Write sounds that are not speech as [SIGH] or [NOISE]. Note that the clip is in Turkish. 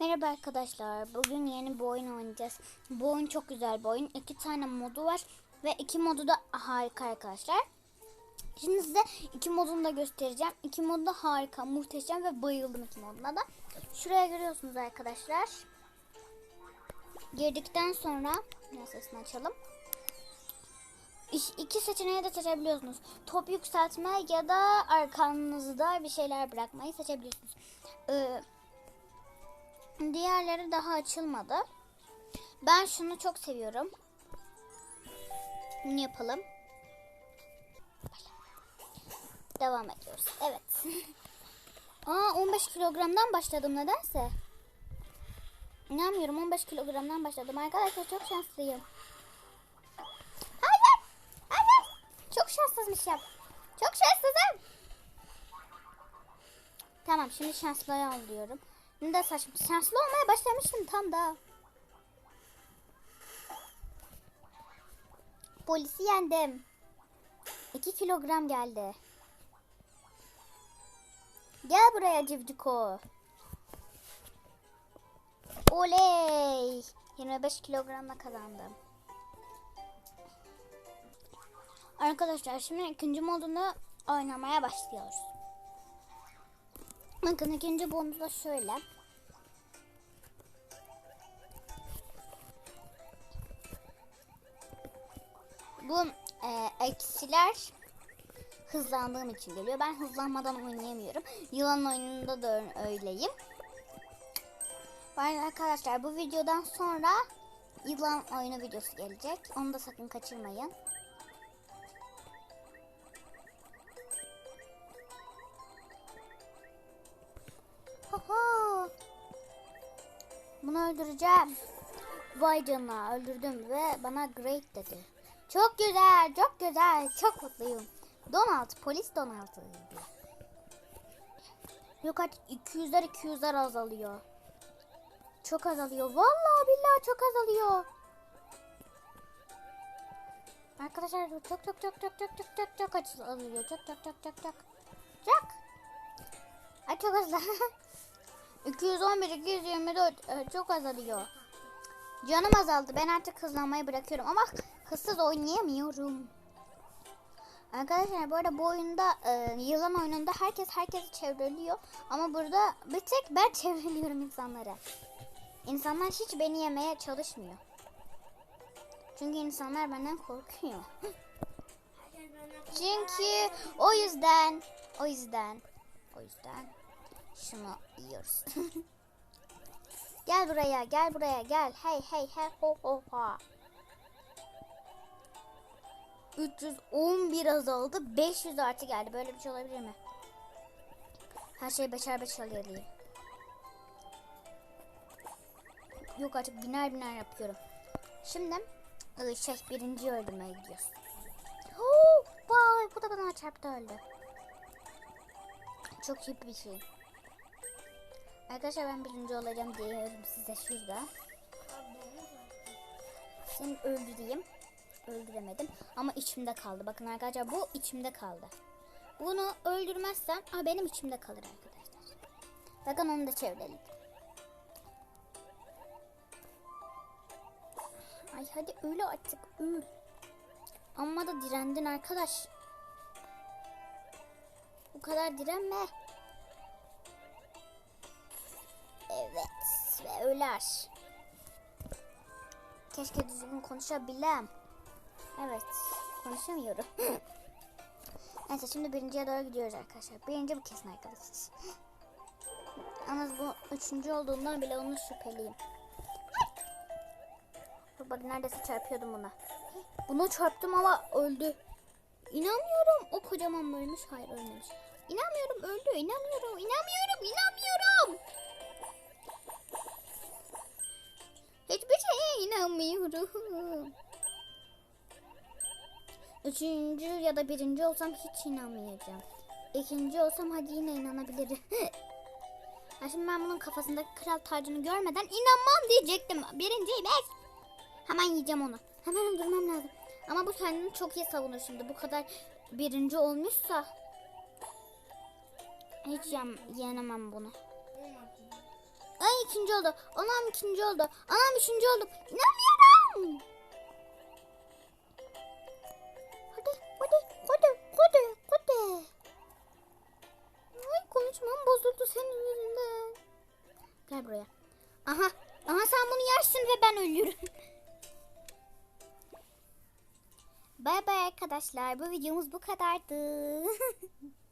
Merhaba arkadaşlar. Bugün yeni bir oyun oynayacağız. Bu oyun çok güzel bir oyun. İki tane modu var. Ve iki modu da harika arkadaşlar. Şimdi size iki modunu da göstereceğim. İki modu da harika, muhteşem ve bayıldım iki moduna da. Şuraya görüyorsunuz arkadaşlar. Girdikten sonra sesini açalım. İki seçeneği de seçebiliyorsunuz. Top yükseltme ya da arkanızda bir şeyler bırakmayı seçebiliyorsunuz. Ee, diğerleri daha açılmadı. Ben şunu çok seviyorum. Bunu yapalım. Devam ediyoruz. Evet. [LAUGHS] Aa 15 kilogramdan başladım nedense. İnanmıyorum 15 kilogramdan başladım. Arkadaşlar çok şanslıyım. Hayır. Hayır. Çok şanssızmışım. Çok şanssızım. Tamam şimdi şanslı ol diyorum. Ne de saçma. Şanslı olmaya başlamıştım tam da. Polisi yendim. 2 kilogram geldi. Gel buraya civciko. Oley. 25 kilogramla kazandım. Arkadaşlar şimdi ikinci modunu oynamaya başlıyoruz. Bakın ikinci bonus da şöyle. Bu e, eksiler hızlandığım için geliyor. Ben hızlanmadan oynayamıyorum. Yılan oyununda da öyleyim. Ben arkadaşlar bu videodan sonra yılan oyunu videosu gelecek. Onu da sakın kaçırmayın. Oho. Bunu öldüreceğim. Vay canına öldürdüm ve bana great dedi. Çok güzel, çok güzel, çok mutluyum. Donald, polis Donald diyor. Yok artık 200'ler 200'ler azalıyor. Çok azalıyor. Vallahi billahi çok azalıyor. Arkadaşlar çok çok çok çok çok çok çok çok azalıyor. Çok çok çok çok çok. Çok. Ay çok hızlı. [LAUGHS] 211, 224 e, çok azalıyor. Canım azaldı. Ben artık hızlanmayı bırakıyorum ama hızsız oynayamıyorum. Arkadaşlar bu arada bu oyunda e, yılan oyununda herkes herkesi çevreliyor. Ama burada bir tek ben [LAUGHS] çevreliyorum insanları. İnsanlar hiç beni yemeye çalışmıyor. Çünkü insanlar benden korkuyor. [LAUGHS] Çünkü o yüzden o yüzden o yüzden şunu yiyoruz. [LAUGHS] gel buraya, gel buraya, gel. Hey hey hey ho ho ha. 311 azaldı. 500 artı geldi. Böyle bir şey olabilir mi? Her şey beşer beşer geliyor. Yok artık biner biner yapıyorum. Şimdi ıı, şey birinci öldürmeye gidiyoruz. Huu, vay bu da bana çarptı öldü. Çok iyi bir şey. Arkadaşlar ben birinci olacağım diyorum size şurada. Seni öldüreyim. Öldüremedim ama içimde kaldı. Bakın arkadaşlar bu içimde kaldı. Bunu öldürmezsem aa, benim içimde kalır arkadaşlar. Bakın onu da çevirelim. Ay hadi öyle artık öl. Amma da direndin arkadaş. Bu kadar direnme. Evet ve öler. Keşke düzgün konuşabilem. Evet konuşamıyorum. [LAUGHS] Neyse şimdi birinciye doğru gidiyoruz arkadaşlar. Birinci bu kesin arkadaşız. Yalnız bu üçüncü olduğundan bile onu şüpheliyim. Bak neredeyse çarpıyordum buna. Buna çarptım ama öldü. İnanmıyorum. O kocaman ölmüş. Hayır ölmemiş. İnanmıyorum öldü. İnanmıyorum. İnanmıyorum. İnanmıyorum. İnanmıyorum. Üçüncü ya da birinci olsam hiç inanmayacağım. İkinci olsam hadi yine inanabilirim. [LAUGHS] ya şimdi ben bunun kafasındaki kral tacını görmeden inanmam diyecektim. Birinciyim ben. Hemen yiyeceğim onu. Hemen öldürmem lazım. Ama bu kendini çok iyi savunur şimdi. Bu kadar birinci olmuşsa. Hiç yenemem bunu. İkinci oldu. Anam ikinci oldu. Anam üçüncü oldu. İnanmıyorum. Hadi hadi hadi hadi hadi. Ay konuşmam bozuldu senin yüzünden. Gel buraya. Aha. Aha sen bunu yersin ve ben ölürüm. Bay bay arkadaşlar. Bu videomuz bu kadardı. [LAUGHS]